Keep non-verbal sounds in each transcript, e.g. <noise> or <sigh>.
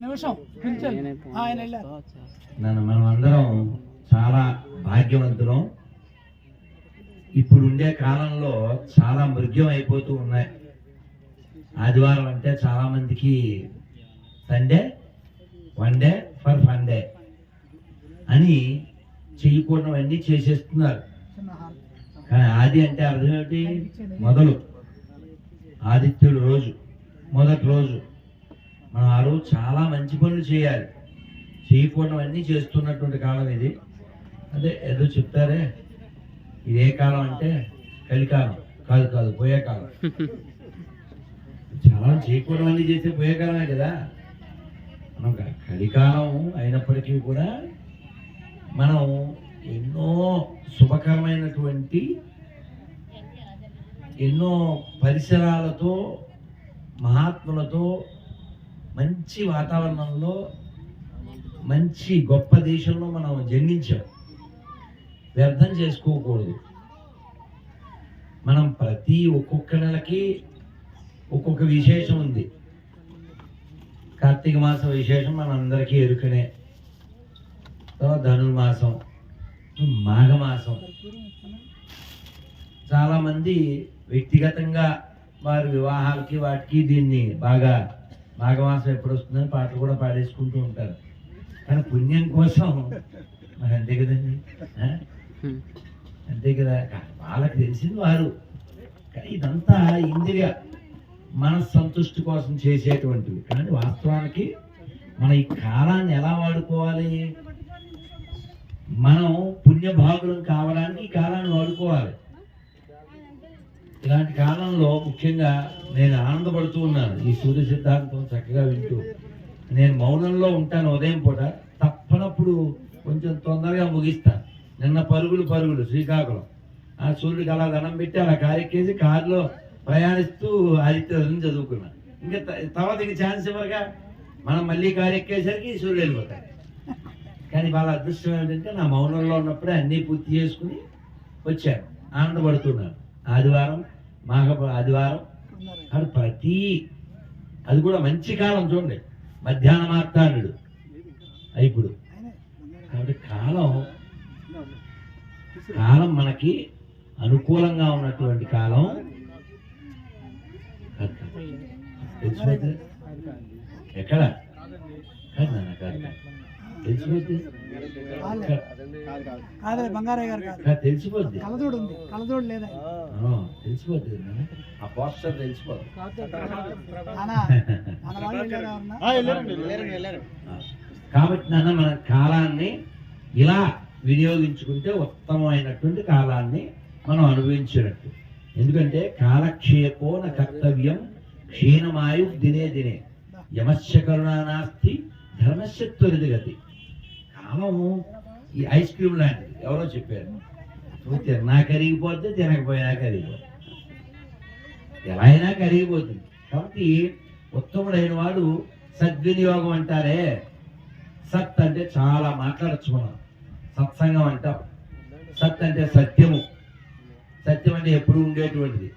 నిమిషం ఆయన నన్ను మనం అందరం చాలా భాగ్యవంతులం. ఇప్పుడు ఉండే కాలంలో చాలా మృగ్యం అయిపోతూ ఉన్నాయి. ఆదివారం అంటే చాలా మందికి Sunday one day for fun day అని చేయకూడవన్నీ చేసేస్తున్నారు. కానీ ఆది అంటే అర్థం ఏమిటి మొదలు. ఆదిత్యుడు రోజు మొదటి రోజు. మనం ఆ రోజు చాలా మంచి పనులు చేయాలి. చేయకూడవన్నీ చేస్తున్నటువంటి కాలం ఇది. అదే ఏదో చెప్తారే? ఇదే కాలం అంటే కలికాలం. కాదు కాదు పోయే కాలం చాలా చేయకూడవన్నీ చేస్తే పోయే కాలమే కదా. మనం కలికాలం అయినప్పటికీ కూడా మనం ఎన్నో శుభకరమైనటువంటి ఎన్నో పరిసరాలతో మహాత్ములతో మంచి వాతావరణంలో మంచి గొప్ప దేశంలో మనం జన్మించాం. వ్యర్థం చేసుకోకూడదు. మనం ప్రతి ఒక్కొక్క నెలకి ఒక్కొక్క విశేషం ఉంది. కార్తీక మాసం విశేషం మనందరికీ ఎరుకనే. ధనుర్మాసం మాఘమాసం చాలామంది వ్యక్తిగతంగా వారి వివాహాలకి వాటికి దీన్ని బాగా మాఘమాసం ఎప్పుడు వస్తుందని పాటలు కూడా పాడేసుకుంటూ ఉంటారు. కానీ పుణ్యం కోసం మరి అంతే కదండి? అంతే కదా. వాళ్ళకి తెలిసింది వారు. కానీ ఇదంతా ఇంద్రియ మనస్సంతుష్టి కోసం చేసేటువంటివి. కానీ వాస్తవానికి మన ఈ కాలాన్ని ఎలా వాడుకోవాలి? మనం పుణ్యభాగులం కావడానికి ఈ కాలాన్ని వాడుకోవాలి. ఇలాంటి కాలంలో ముఖ్యంగా నేను ఆనందపడుతూ ఉన్నాను. ఈ సూర్య సిద్ధాంతం చక్కగా వింటూ. నేను మౌనంలో ఉంటాను ఉదయం పూట. తప్పనప్పుడు కొంచెం తొందరగా ముగిస్తాను నిన్న పరుగులు పరుగులు శ్రీకాకుళం. ఆ సూర్యుడికి అలా దండం పెట్టి అలా కారెక్కేసి కారులో ప్రయాణిస్తూ ఆదిత్యం చదువుకున్నాను ఇంకా త- తర్వాత ఇంక ఛాన్స్ ఇవ్వగా మనం మళ్ళీ కారెక్కేసరికి సూర్యుడు వెళ్ళిపోతాడు. కానీ వాళ్ళ అదృష్టం ఏంటంటే నా మౌనంలో ఉన్నప్పుడే అన్నీ పూర్తి చేసుకుని వచ్చాను. ఆనందపడుతున్నాను. ఆదివారం మాఘ ఆదివారం. అది ప్రతి అది కూడా మంచి కాలం చూడండి. మధ్యాహ్న మార్తాండు. ఇప్పుడు. కాబట్టి కాలం కాలం మనకి అనుకూలంగా ఉన్నటువంటి కాలం. కాదు, కాదు. తెలిసిపోతే ఎక్కడ? నాన్న, కాదు. బంగారయ్య గారు కాదు. తెలిసిపోద్ది. కలదోడు ఉంది కలదోడు లేదా? ఆ, తెలిసిపోద్ది. ఆ పోస్టర్ తెలిసిపోద్ది. కాబట్టి నాన్న మన కాలాన్ని ఇలా వినియోగించుకుంటే ఉత్తమమైనటువంటి కాలాన్ని మనం అనుభవించినట్టు ఎందుకంటే కాలక్షేపోన కర్తవ్యం క్షీణమాయు దినే దినే. యమస్య కరుణా నాస్తి ధర్మస్య త్వరితగతి. అమ్మము ఈ ఐస్ క్రీమ్ లాంటిది. ఎవరో చెప్పారు. నువ్వు తిన్నా కరిగిపోద్ది తినకపోయినా కరిగిపోద్ది ఎలా అయినా కరిగిపోతుంది. కాబట్టి ఉత్తముడైన వాడు సద్వినియోగం అంటారే. సత్ అంటే చాలా మాట్లాడచ్చు మనం సత్సంగం అంటాం. సత్ అంటే సత్యము. సత్యం అంటే ఎప్పుడు ఉండేటువంటిది.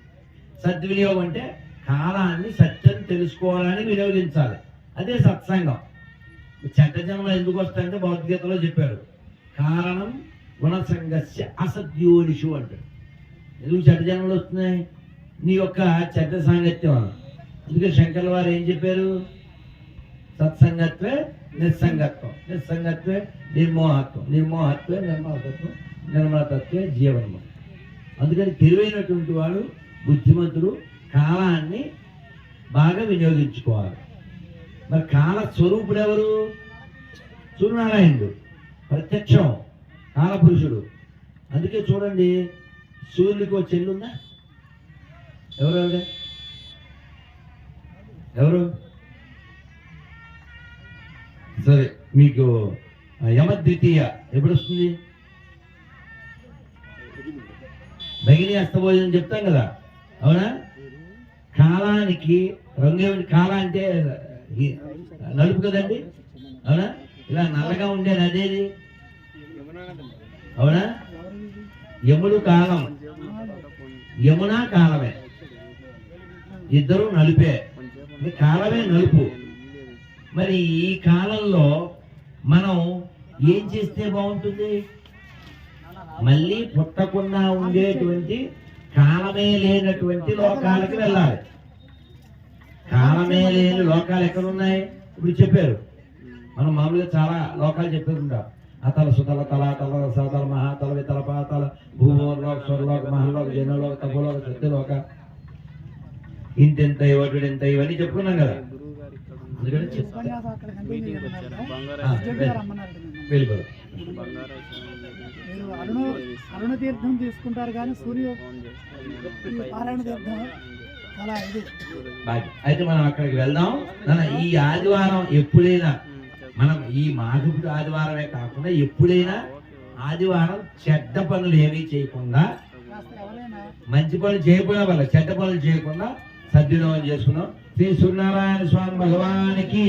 సద్వినియోగం అంటే కాలాన్ని సత్యం తెలుసుకోవాలని వినియోగించాలి. అదే సత్సంగం. చెడ్డ జన్మ ఎందుకు వస్తాయంటే భగవద్గీతలో చెప్పారు. కారణం గుణసంగస్య అసద్యోనిషు అంటారు. ఎందుకు చెడ్డ జన్మలు వస్తున్నాయి? నీ యొక్క చెడ్డ సాంగత్యం. వల్ల అందుకే శంకర్ వారు ఏం చెప్పారు? సత్సంగత్వే నిస్సంగత్వం. నిస్సంగత్వే నిర్మోహత్వం. నిర్మోహత్వే నిర్మలతత్వం. నిర్మలతత్వే జీవనము. అందుకని తెలివైనటువంటి వాడు బుద్ధిమంతుడు కాలాన్ని బాగా వినియోగించుకోవాలి. మరి కాల స్వరూపుడు ఎవరు? సూర్యనారాయణుడు. ప్రత్యక్షం. కాలపురుషుడు. అందుకే చూడండి సూర్యుడికి ఒక చెల్లుందా? ఎవరు ఆవిడ? ఎవరు? సరే మీకు యమద్వితీయ ద్వితీయ ఎప్పుడు వస్తుంది భగిని అస్తభోజనం చెప్తాం కదా. అవునా? కాలానికి రంగు ఏమిటి? కాల అంటే నలుపు కదండి? అవునా? ఇలా నల్లగా ఉండేది అదేది? అవునా? యముడు కాలం. యమున కాలమే. ఇద్దరు నలుపే. కాలమే నలుపు. మరి ఈ కాలంలో మనం ఏం చేస్తే బాగుంటుంది? మళ్ళీ పుట్టకుండా ఉండేటువంటి కాలమే లేనటువంటి లోకాలకి వెళ్ళాలి. కాలమే లేని లోకాలు ఎక్కడ ఉన్నాయి ఇప్పుడు చెప్పారు. మనం మామూలుగా చాలా లోకాలు చెప్పుకుంటాం అతల సుతల తల తల సతల మహాతల వితల పాతల భూమోలోక స్వర్లోక మహల్లోక జనలోక తపోలోక సత్యలోక. ఇంతెంత ఇవ్వడు ఎంత ఇవన్నీ చెప్పుకున్నాం కదా. అందుకని వెళ్ళిపోదు. అరుణ తీర్థం తీసుకుంటారు కానీ సూర్య తీర్థం అయితే మనం అక్కడికి వెళ్దాం. ఈ ఆదివారం ఎప్పుడైనా మనం ఈ మాఘపుడు ఆదివారమే కాకుండా ఎప్పుడైనా ఆదివారం చెడ్డ పనులు ఏమీ చేయకుండా మంచి పనులు చేయకపోయినా వల్ల చెడ్డ పనులు చేయకుండా సద్వినియోగం చేసుకున్నాం శ్రీ సూర్యనారాయణ స్వామి భగవానికి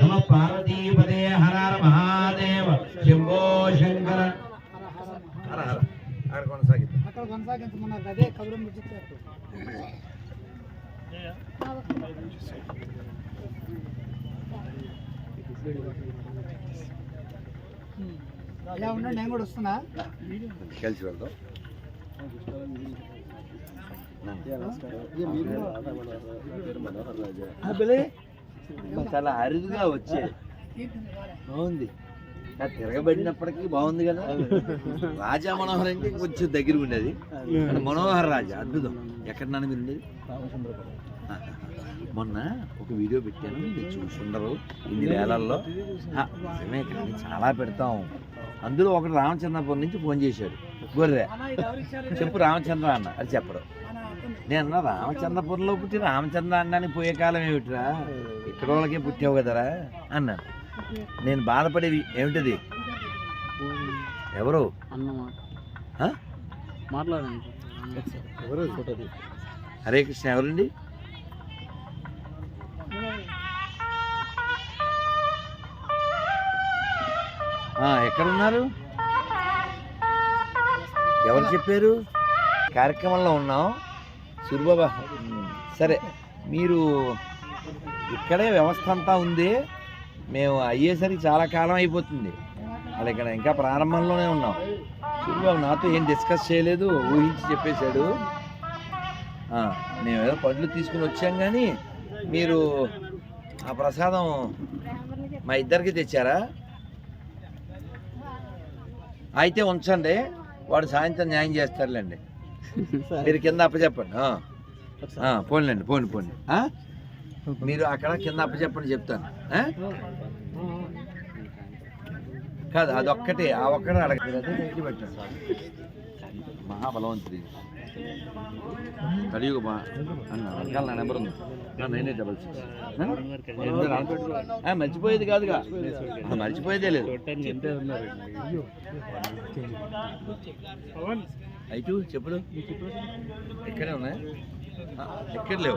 నమ పార్వతీపదే హర హర మహాదేవ శంభో శంకర. అక్కడ కొనసాగించమన్నారు. అదే కబురం ఇలా ఉండండి నేను కూడా వస్తున్నా. కలిసి వెళ్దాం. చాలా అరుదుగా వచ్చే. బాగుంది. తిరగబడినప్పటికీ బాగుంది కదా. రాజా మనోహర్ అంటే కొంచెం దగ్గర ఉండేది. మనోహర్ రాజా అద్భుతం. ఎక్కడ నాన్న మీరు ఉండేది మొన్న ఒక వీడియో పెట్టాను మీరు చూసుండరు ఇన్ని వేలల్లో నిజమే కానీ చాలా పెడతాం. అందులో ఒకడు రామచంద్రపురం నుంచి ఫోన్ చేశాడు. గొర్రె? చెప్పు రామచంద్ర అన్న అది చెప్పడం. నేను రామచంద్రపురంలో పుట్టి రామచంద్ర అనడానికి పోయే కాలం ఏమిటిరా? ఇక్కడ వాళ్ళకే పుట్టావు కదరా? అన్నాను నేను బాధపడేది ఏమిటది? ఎవరు? ఆ? హరే కృష్ణ ఎవరండి? ఎక్కడున్నారు? ఎవరు చెప్పారు? కార్యక్రమంలో ఉన్నాం. సూరిబాబా సరే మీరు ఇక్కడే వ్యవస్థ అంతా ఉంది. మేము అయ్యేసరికి చాలా కాలం అయిపోతుంది. అలా ఇక్కడ ఇంకా ప్రారంభంలోనే ఉన్నాం. సూరిబాబు నాతో ఏం డిస్కస్ చేయలేదు ఊహించి చెప్పేశాడు. మేము ఏదో పండ్లు తీసుకుని వచ్చాం కానీ మీరు ఆ ప్రసాదం మా ఇద్దరికి తెచ్చారా? అయితే ఉంచండి వాడు సాయంత్రం న్యాయం చేస్తారులేండి. మీరు కింద అప్పచెప్పండి పోన్లేండి పోండి పోండి? మీరు అక్కడ కింద అప్పచెప్పండి చెప్తాను? కాదు అదొక్కటే ఆ ఒక్కటే అడగ మీరు అదే తెచ్చి పెట్టండి. మహాబలవంతుడి. కలియుగ అన్న వెనకాల నా నెంబర్ ఉంది. Nine double six. మర్చిపోయేది కాదుగా. ఆ, మర్చిపోయేదే లేదు. అయితే చెప్పులు. ఎక్కడే ఉన్నాయి? ఆ, ఎక్కడ లేవు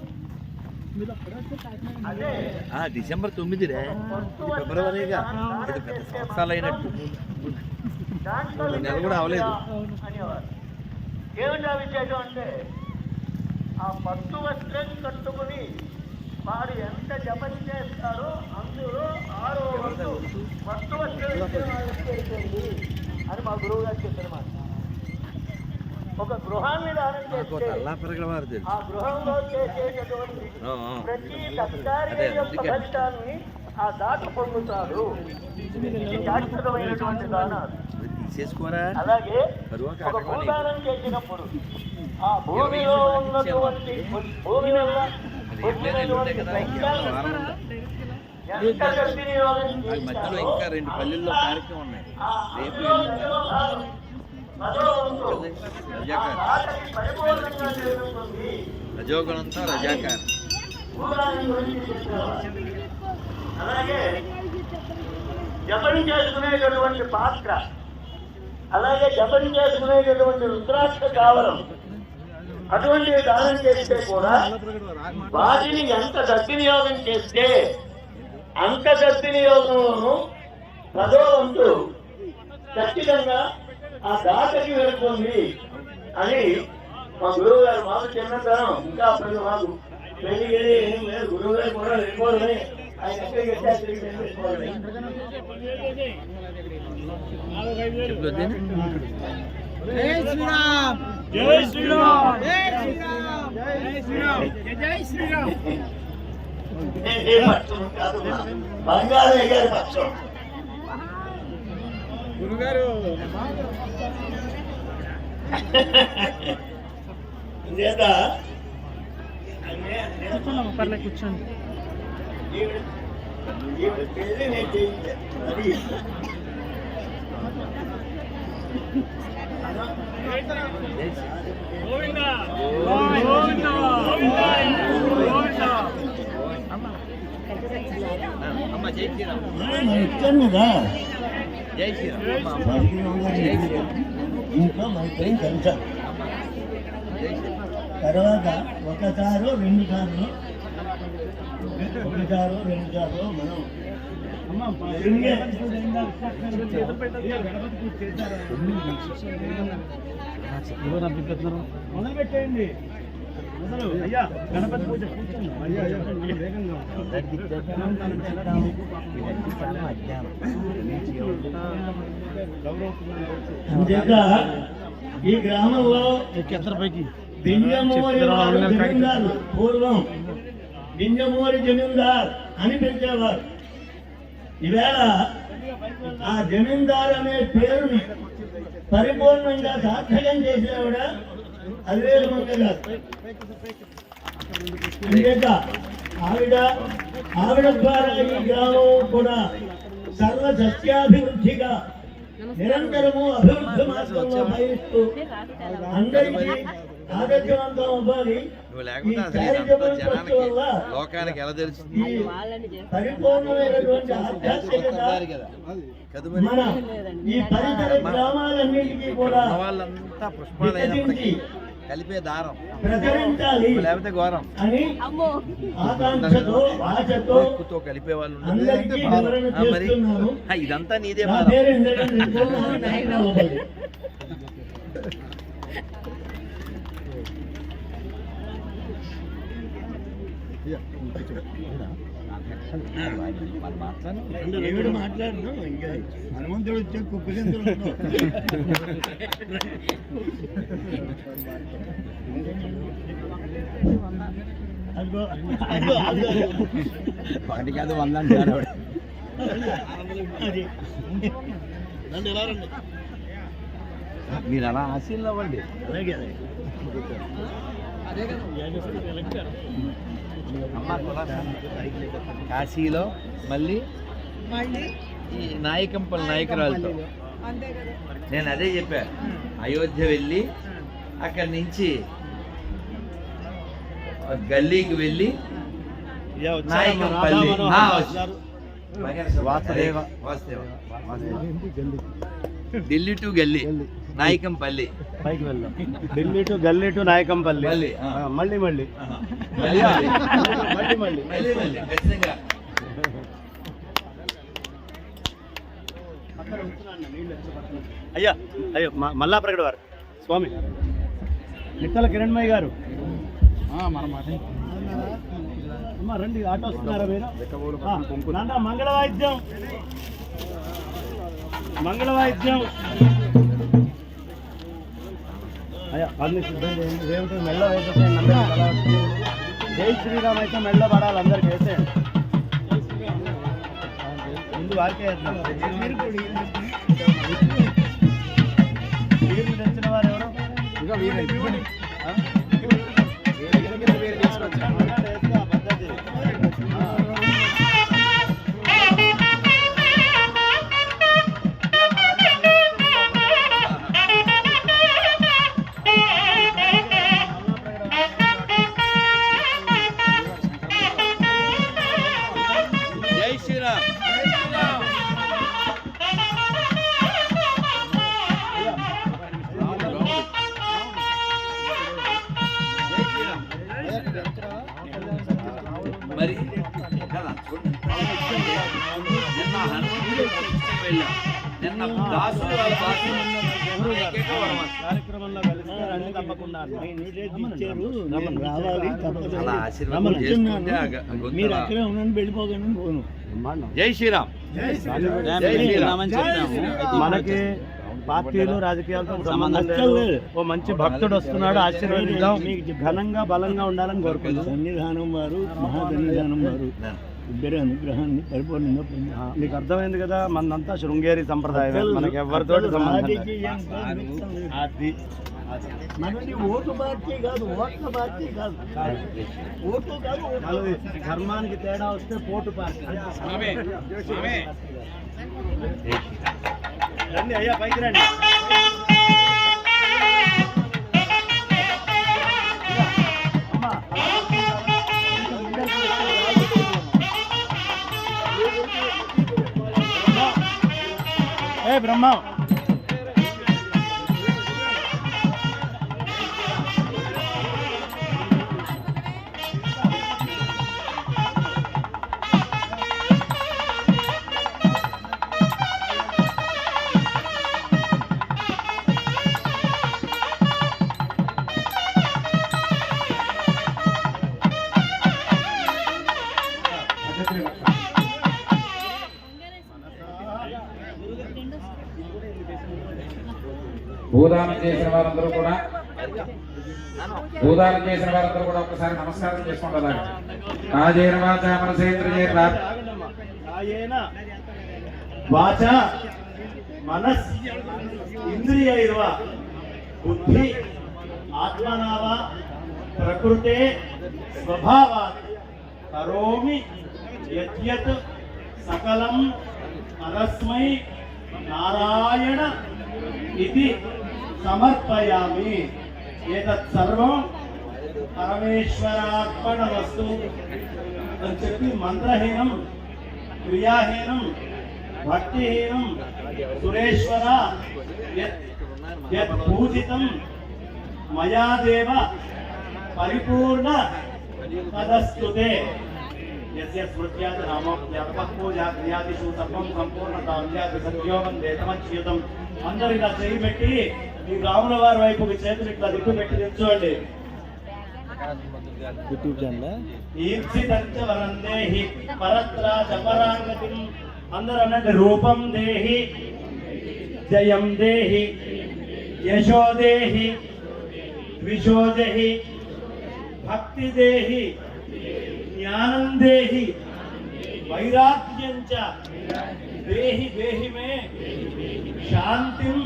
డిసెంబర్ తొమ్మిదిరే. ఇది ఫిబ్రవరిగా. ఇది పెద్ద సంవత్సరాలు అయినట్టు మూడు నెలలు కూడా అవలేదు ఏమిటా విశేషం అంటే ఆ పట్టు వస్త్రం కట్టుకుని వారు ఎంత జపం చేస్తారో అందులో ఆరో వంతు పట్టు వస్త్రం అని మా గురువు గారు చెప్పారు మాట. ఒక గృహాన్ని దానం చేస్తే ఆ గృహంలో చేసేటటువంటి. ప్రతి సత్కార్యం అదే, యొక్క అందుకే. ఫలితాన్ని ఆ దాత పొందుతాడు ఇది శాశ్వతమైనటువంటి దానాలు. అలాగే ఒక. భూదానం చేసినప్పుడు ఆ భూమిలో ఉన్నటువంటి భూమి వల్ల ఆ మధ్యలో ఇంకా రెండు పల్లెల్లో కార్యక్రమం ఉన్నాయి. రేపు రజోగుణంతో రజాకార్. అలాగే జపం చేసుకునేటటువంటి పాత్ర అలాగే జపం చేసుకునేటటువంటి రుద్రాక్ష కావలం అటువంటి దానం చేస్తే కూడా వాటిని ఎంత సద్వినియోగం చేస్తే అంత సద్వినియోగంలోనూ పదో వంతు ఖచ్చితంగా ఆ దాతకి వెళుతుంది అని మా గురువు గారు మాకు చిన్నతనం ఇంకా అప్పుడు మాకు పెళ్ళి ఏం గురువు గారు కూడా వెళ్ళిపోదని ఆయన ఎక్కడికి వెళ్ళా తిరిగి వెళ్ళిపోవాలి ఏ పక్షం కాదు మా బంగారయ్య గారి పక్షం. చేత కూర్చోండి ఈవిడ- ఈవిడ పెళ్లి నేను చేయించాను. అది ఇంట్లో మైత్రి కలిసాం తర్వాత ఒకసారి రెండు సార్లు ఒకసారి రెండు సార్లు మనం మొదలు పెట్టేయండి మొదలు అయ్యా గణపతి పూజ కూర్చోండి. అయ్యా అయ్యా. వేగంగా అంతేక ఈ గ్రామంలో బింజమూరి జమీందారు పూర్వం బింజమూరి జమీందార్ అని పిలిచేవారు. ఈవేళ ఆ జమీందార్ అనే పేరుని పరిపూర్ణంగా సార్థకం అదివేలు మంగ గారు అంతేక ఆవిడ ఆవిడ ద్వారా ఈ గ్రామం కూడా సర్వ సస్యాభివృద్ధిగా నిరంతరము అభివృద్ధి మార్గంలో పయనిస్తూ అందరికీ ఆరోగ్యవంతం అవ్వాలి నువ్వు లేకుండా అసలు జనానికి లోకానికి ఎలా తెలుస్తుంది? ఈ పరిపూర్ణమైనటువంటి ఆధ్యాత్మికత కదా కదా మరి మన ఈ పరిసర గ్రామాలన్నిటికీ కూడా ఉన్న వాళ్ళంతా పుష్పాలైనప్పటికీ కలిపే దారం. ప్రసరించాలి లేకపోతే ఘోరం. అని ఆకాంక్షతో ఆశతో కలిపే వాళ్ళు మరి ఇదంతా నీదే బాధ. <laughs> ఏమిటి మాట్లాడుతున్నావు? ఇంకా హనుమంతుడు వచ్చే అదిగో ఒకటి కాదు వంద రండి మీరు అలా ఆశీలు అవ్వండి. అలాగే. కాశీలో మళ్ళీ ఈ నాయకంపల్లి నాయకురాలతో. నేను అదే చెప్పా. అయోధ్య వెళ్ళి అక్కడి నుంచి గల్లీకి వెళ్ళి నాయకంపల్లి. వాసుదేవ. వాసుదేవ. ఢిల్లీ టు గల్లీ. నాయకంపల్లి. పైకి వెళ్దాం. ఢిల్లీ టు గల్లీ టు నాయకంపల్లి. మళ్ళీ, మళ్ళీ మళ్ళీ. మళ్ళీ మళ్ళీ. మళ్ళీ మళ్ళీ. మళ్ళీ మళ్ళీ ఖచ్చితంగా. అయ్యా అయ్యో మ- మల్లా ప్రగడ వారు. స్వామి. నిట్టల కిరణ్మయ్య గారు. అమ్మా రండి ఆటో వస్తున్నారా మీరు? నాన్న మంగళ వాయిద్యం. మంగళ వాయిద్యం. అన్ని సిద్ధం చేయండి. రేవంటి మెల్ల వేసేసేయండి అందరికీ. జై శ్రీరామ్ అయితే మెల్ల పడాలి అందరికి వేసే ముందు వారికే. వీరు తెచ్చిన వారు ఎవరు? నిన్న వాళ్ళ. కార్యక్రమంలో తప్పకుండా అలా ఆశీర్వాదం చేసుకుంటే మీరు అక్కడే ఉండండి వెళ్ళిపోకండి పోను. జై శ్రీరామ్. జై శ్రీరామ్. మనకి పార్టీలు రాజకీయాలతో సంబంధం లేదు. ఓ మంచి భక్తుడు వస్తున్నాడు ఆశీర్వదిద్దాం. మీకు ఘనంగా బలంగా ఉండాలని కోరుకుంటున్నాం సన్నిధానం వారు మహాసన్నిధానం వారు. ఇద్దరి అనుగ్రహాన్ని పరిపూర్ణంగా పొందాం మీకు అర్థమైంది కదా? మనంతా శృంగేరి సంప్రదాయం మనకి ఎవరితో అది మనది ఓటు పార్టీ కాదు ఓట్ల పార్టీ కాదు. ఓటు కాదు ధర్మానికి తేడా వస్తే పోటు పార్టీ. రండి అయ్యా పైకి రండి. ఏ బ్రహ్మ చేసిన వారందరూ కూడా భూదానం చేసిన వారందరూ కూడా ఒకసారి నమస్కారం చేసుకుంటారు. కాజేన వాచ మనసేంద్ర వాచ మనస్ ఇంద్రియైర్వ బుద్ధి ఆత్మనావ ప్రకృతే స్వభావాత్ కరోమి యద్యత్ సకలం పరస్మై నారాయణ ఇది. సమర్పయామి. ఏతత్ సర్వం పరమేశ్వరార్పణమస్తు. అని చెప్పి మంత్రహీనం క్రియాహీనం భక్తిహీనం సురేశ్వర యత్- పూజితం మయాదేవ పరిపూర్ణ తదస్తుతే यस्य స్మృత్యాత్ నామోప్యాతపూజా క్రియాదిషు సర్వం సంపూర్ణతావ్యాది సత్యో వందే అందరు ఇలా చేయి పెట్టి మీ రాముల వారి వైపుకి చేతులు ఇట్లా దిక్కు పెట్టి తెచ్చుకోండి యూట్యూబ్ ఛానల్ ఈప్సితంచ వరం దేహి చపరాంగతిం అందరూ అనండి రూపం దేహి జయం దేహి యశో దేహి భక్తి దేహి జ్ఞానం దేహి వైరాగ్యం చ దేహి దేహి మే శాంతిం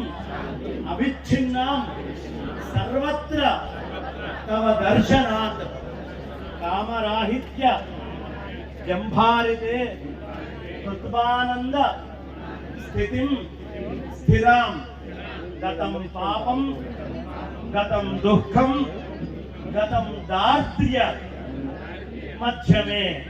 అవిచ్ఛిన్నాం సర్వత్ర తవ దర్శనాత్ కామరాహిత్య జంభారితే కృత్వానంద స్థితిం స్థిరాం గతం పాపం గతం దుఃఖం గతం దార్ద్ర్య మధ్యమే.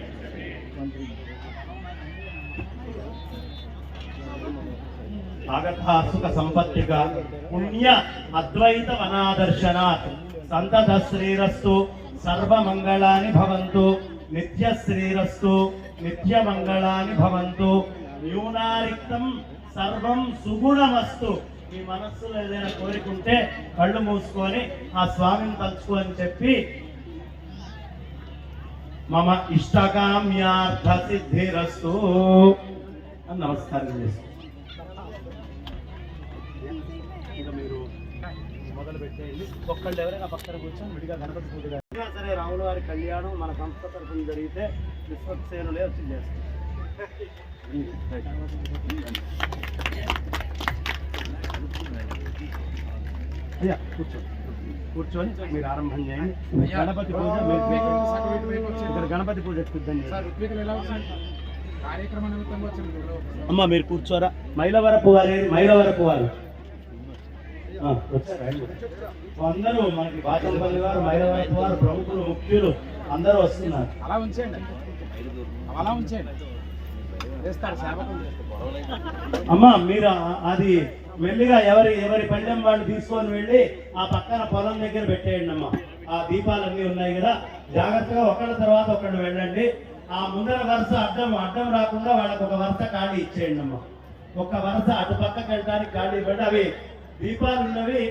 ఆగతా సుఖ సంపత్తిగా పుణ్య అద్వైత వనాదర్శనాత్. సంతత శ్రీరస్తు సర్వమంగళాని భవంతు. నిత్య శ్రీరస్తు నిత్య మంగళాని భవంతు. న్యూనారిక్తం సర్వం సుగుణమస్తు. మీ మనస్సులో ఏదైనా కోరుకుంటే కళ్ళు మూసుకొని ఆ స్వామిని తలుచుకో అని చెప్పి మమ ఇష్టకామ్యార్థ సిద్ధిరస్తు అని నమస్కారం చేస్తాను మీరు మొదలు పెట్టేయండి ఒక్కళ్ళు ఎవరైనా పక్కన కూర్చొని విడిగా గణపతి పూజ సరే రాముల వారి కళ్యాణం మన సంస్థ తరఫున జరిగితే విశ్వక్సేనులే వచ్చి చేస్తారు. అయ్యా కూర్చో. కూర్చొని మీరు ఆరంభం చేయండి. గణపతి పూజ ఇక్కడ గణపతి పూజ సిద్ధం చేయండి అమ్మ మీరు కూర్చోరా. మైలవరపు వారి మైలవరపు వారు? అందరూ మనకి బాచంపల్లి వారు మైలవరపు వారు ప్రముఖులు ముఖ్యులు అందరూ వస్తున్నారు. అలా ఉంచేయండి. అలా సేవకులు. అమ్మ మీరు అది మెల్లిగా ఎవరి ఎవరి పళ్ళెం వాళ్ళు తీసుకొని వెళ్ళి ఆ పక్కన పొలం దగ్గర పెట్టేయండి అమ్మ ఆ దీపాలన్నీ ఉన్నాయి కదా. జాగ్రత్తగా ఒకళ్ళ తర్వాత ఒకళ్ళు వెళ్ళండి. ఆ ముందర వరుస అడ్డం అడ్డం రాకుండా వాళ్ళకు ఒక వరుస ఖాళీ ఇచ్చేయండి అమ్మ ఒక వరుస అటు పక్కకి వెళ్ళడానికి ఖాళీ ఇవ్వండి. అవి దీపాలు ఉన్నవి